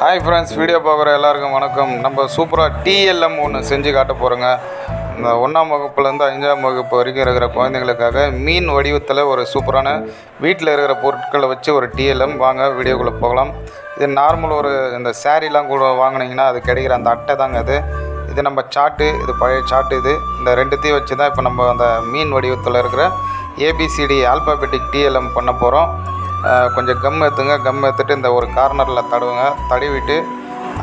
Hi friends video பார்க்குற எல்லாருக்கும் வணக்கம். நம்ம சூப்பராக டிஎல்எம் ஒன்று செஞ்சு காட்ட போகிறோங்க இந்த ஒன்றாம் வகுப்புலேருந்து அஞ்சாம் வகுப்பு வரைக்கும் இருக்கிற குழந்தைங்களுக்காக மீன் வடிவத்தில் ஒரு சூப்பரான வீட்டில் இருக்கிற பொருட்களை வச்சு ஒரு டிஎல்எம் வாங்க வீடியோக்குள்ளே போகலாம். இது நார்மல் ஒரு இந்த சேரீலாம் கூட வாங்கினீங்கன்னா அது கிடைக்கிற அந்த அட்டை தாங்க அது. இது நம்ம சாட்டு இது பழைய சாட்டு இது. இந்த ரெண்டுத்தையும் வச்சு தான் இப்போ நம்ம அந்த மீன் வடிவத்தில் இருக்கிற ஏபிசிடி ஆல்பாபெட்டிக் டிஎல்எம் பண்ண போகிறோம் கொஞ்சம் கம் எடுத்துங்க. கம் எடுத்துட்டு இந்த ஒரு கார்னரில் தடவுங்க. தடவிட்டு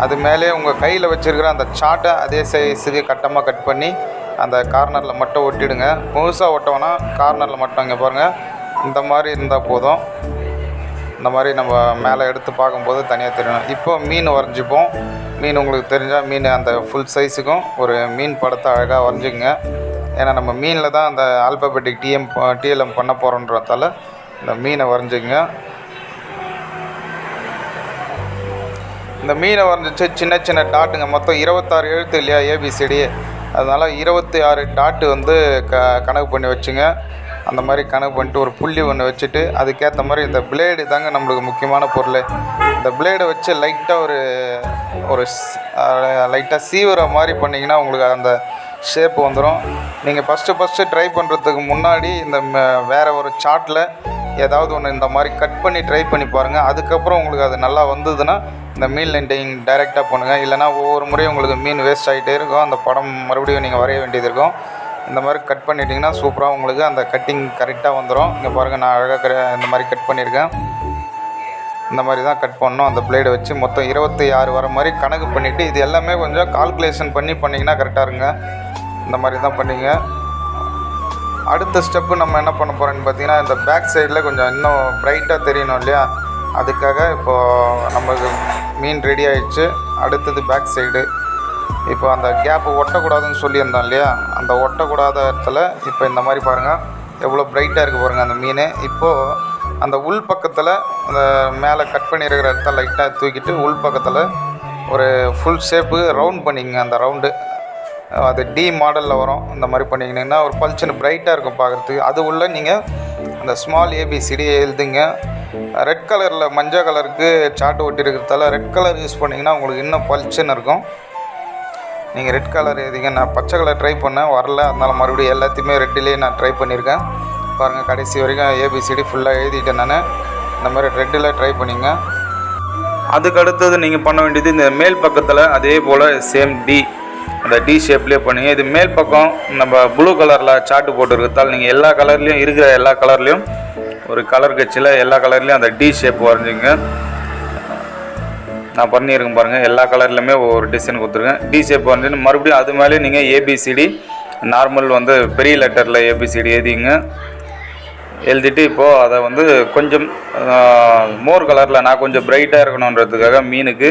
அது மேலே உங்கள் கையில் வச்சுருக்கிற அந்த சாட்டை அதே சைஸுக்கு கட்டமாக கட் பண்ணி அந்த கார்னரில் மட்டும் ஒட்டிடுங்க. முழுசாக ஒட்டோன்னா கார்னரில் மட்டும் இங்கே பாருங்கள் இந்த மாதிரி இருந்தால் போதும். இந்த மாதிரி நம்ம மேலே எடுத்து பார்க்கும்போது தனியாக தெரியணும். இப்போ மீன் வரைஞ்சிப்போம். மீன் உங்களுக்கு தெரிஞ்சால் மீன் அந்த ஃபுல் சைஸுக்கும் ஒரு மீன் படத்தை அழகாக வரைஞ்சிங்க ஏன்னா நம்ம மீனில் தான் அந்த ஆல்பபெட்டிக் டிஎம் டிஎல்எம் பண்ண போகிறோன்றதால இந்த மீனை வரைஞ்சிங்க இந்த மீனை வரைஞ்சிச்சு சின்ன சின்ன டாட்டுங்க. மொத்தம் இருபத்தாறு எழுத்து இல்லையா ஏபிசிடி அதனால் இருபத்தி ஆறு டாட்டு வந்து க கணக்கு பண்ணி வச்சுங்க. அந்த மாதிரி கணக்கு பண்ணிட்டு ஒரு புள்ளி ஒன்று வச்சுட்டு அதுக்கேற்ற மாதிரி இந்த பிளேடு தாங்க நம்மளுக்கு முக்கியமான பொருள். இந்த பிளேடை வச்சு லைட்டாக ஒரு ஒரு லைட்டாக சீவுற மாதிரி பண்ணிங்கன்னா உங்களுக்கு அந்த ஷேப் வந்துடும் நீங்கள் ஃபஸ்ட்டு ஃபஸ்ட்டு ட்ரை பண்ணுறதுக்கு முன்னாடி இந்த வேறு ஒரு சார்ட்டில் ஏதாவது ஒன்று இந்த மாதிரி கட் பண்ணி ட்ரை பண்ணி பாருங்கள் அதுக்கப்புறம் உங்களுக்கு அது நல்லா வந்ததுன்னா இந்த மீன் லைண்டிங் டைரெக்டாக பண்ணுங்கள் இல்லைனா ஒவ்வொரு முறையும் உங்களுக்கு மீன் வேஸ்ட் ஆகிட்டே இருக்கும். அந்த படம் மறுபடியும் நீங்கள் வரைய வேண்டியது இருக்கும். இந்த மாதிரி கட் பண்ணிட்டீங்கன்னா சூப்பராக உங்களுக்கு அந்த கட்டிங் கரெக்டாக வந்துடும் இங்கே பாருங்கள் நான் அழகாக க இந்த மாதிரி கட் பண்ணியிருக்கேன். இந்த மாதிரி தான் கட் பண்ணணும். அந்த பிளேடை வச்சு மொத்தம் இருபத்தி ஆறு வர மாதிரி கணக்கு பண்ணிவிட்டு இது எல்லாமே கொஞ்சம் கால்குலேஷன் பண்ணி பண்ணிங்கன்னா கரெக்டாக இருங்க இந்த மாதிரி தான் பண்ணிங்க. அடுத்த ஸ்டெப்பு நம்ம என்ன பண்ண போகிறோன்னு பார்த்தீங்கன்னா இந்த பேக் சைடில் கொஞ்சம் இன்னும் ப்ரைட்டாக தெரியணும் இல்லையா? அதுக்காக இப்போது நம்மளுக்கு மீன் ரெடி ஆயிடுச்சு. அடுத்தது பேக் சைடு இப்போ அந்த கேப்பு ஒட்டக்கூடாதுன்னு சொல்லியிருந்தோம் இல்லையா? அந்த ஒட்டக்கூடாத இடத்துல இப்போ இந்த மாதிரி பாருங்கள் எவ்வளோ ப்ரைட்டாக இருக்குது பாருங்கள் அந்த மீன். இப்போது அந்த உள் பக்கத்தில் அந்த மேலே கட் பண்ணியிருக்கிற இடத்த லைட்டாக தூக்கிட்டு உள் பக்கத்தில் ஒரு ஃபுல் ஷேப்பு ரவுண்ட் பண்ணிங்க அந்த ரவுண்டு அது டி மாடலில் வரும். இந்த மாதிரி பண்ணிக்கினீங்கன்னா ஒரு பளிச்சுன்னு பிரைட்டாக இருக்கும் பார்க்குறதுக்கு. அது உள்ள நீங்கள் அந்த ஸ்மால் ஏபிசிடி எழுதுங்க. ரெட் கலரில் மஞ்சள் கலருக்கு சார்ட் ஒட்டி இருக்கிறதால ரெட் கலர் யூஸ் பண்ணிங்கன்னா உங்களுக்கு இன்னும் பளிச்சுன்னு இருக்கும். நீங்கள் ரெட் கலர் எழுதிங்க. நான் பச்சை கலர் ட்ரை பண்ணேன். வரல. அதனால் மறுபடியும் எல்லாத்தையுமே ரெட்டிலேயே நான் ட்ரை பண்ணியிருக்கேன் பாருங்கள் கடைசி வரைக்கும் ஏபிசிடி ஃபுல்லாக எழுதிட்டேன் நான். இந்த மாதிரி ரெட்டில் ட்ரை பண்ணிங்க. அதுக்கு அடுத்தது நீங்கள் பண்ண வேண்டியது இந்த மேல் பக்கத்தில் அதே போல் சேம் டி அந்த டி ஷேப்லேயே பண்ணுங்க. இது மேல் பக்கம் நம்ம ப்ளூ கலரில் சார்ட்டு போட்டுருக்கதால் நீங்கள் எல்லா கலர்லேயும் இருக்கிற எல்லா கலர்லேயும் ஒரு கலர் கட்சியில் எல்லா கலர்லேயும் அந்த டி ஷேப் வரைஞ்சிங்க. நான் பண்ணியிருக்கேன் பாருங்கள் எல்லா கலர்லையுமே ஒவ்வொரு டிசைன் கொடுத்துருக்கேன். டி ஷேப் வந்து மறுபடியும் அது மேலே நீங்கள் ஏபிசிடி நார்மல் வந்து பெரிய லெட்டரில் ஏபிசிடி எழுதிங்க. எழுதிட்டு இப்போது அதை வந்து கொஞ்சம் மோர் கலரில் நான் கொஞ்சம் பிரைட்டாக இருக்கணுன்றதுக்காக மீனுக்கு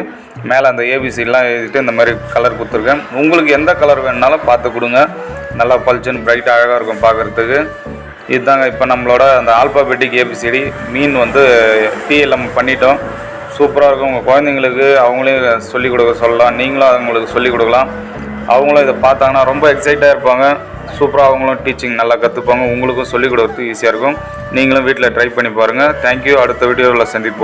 மேலே அந்த ஏபிசிலாம் எழுதிட்டு இந்த மாதிரி கலர் கொடுத்துருக்கேன். உங்களுக்கு எந்த கலர் வேணுனாலும் பார்த்து கொடுங்க. நல்லா பளிச்சுன்னு பிரைட்டாக அழகாக இருக்கும் பார்க்குறதுக்கு. இதுதாங்க இப்போ நம்மளோட அந்த ஆல்பாபெட்டிக் ஏபிசிடி மீன் வந்து டிஎல்எம் பண்ணிட்டோம். சூப்பராக இருக்கும். உங்கள் குழந்தைங்களுக்கு அவங்களையும் சொல்லிக் கொடுக்க சொல்லலாம். நீங்களும் அவங்களுக்கு சொல்லிக் கொடுக்கலாம். அவங்களும் இதை பார்த்தாங்கன்னா ரொம்ப எக்ஸைட்டாக இருப்பாங்க. சூப்பராக அவங்களும் டீச்சிங் நல்லா கற்றுப்பாங்க உங்களுக்கும் சொல்லிக் கொடுக்கறதுக்கு ஈஸியாக இருக்கும். நீங்களும் வீட்டில் ட்ரை பண்ணி பாருங்கள் தேங்க்யூ அடுத்த வீடியோவில் சந்திப்போம்.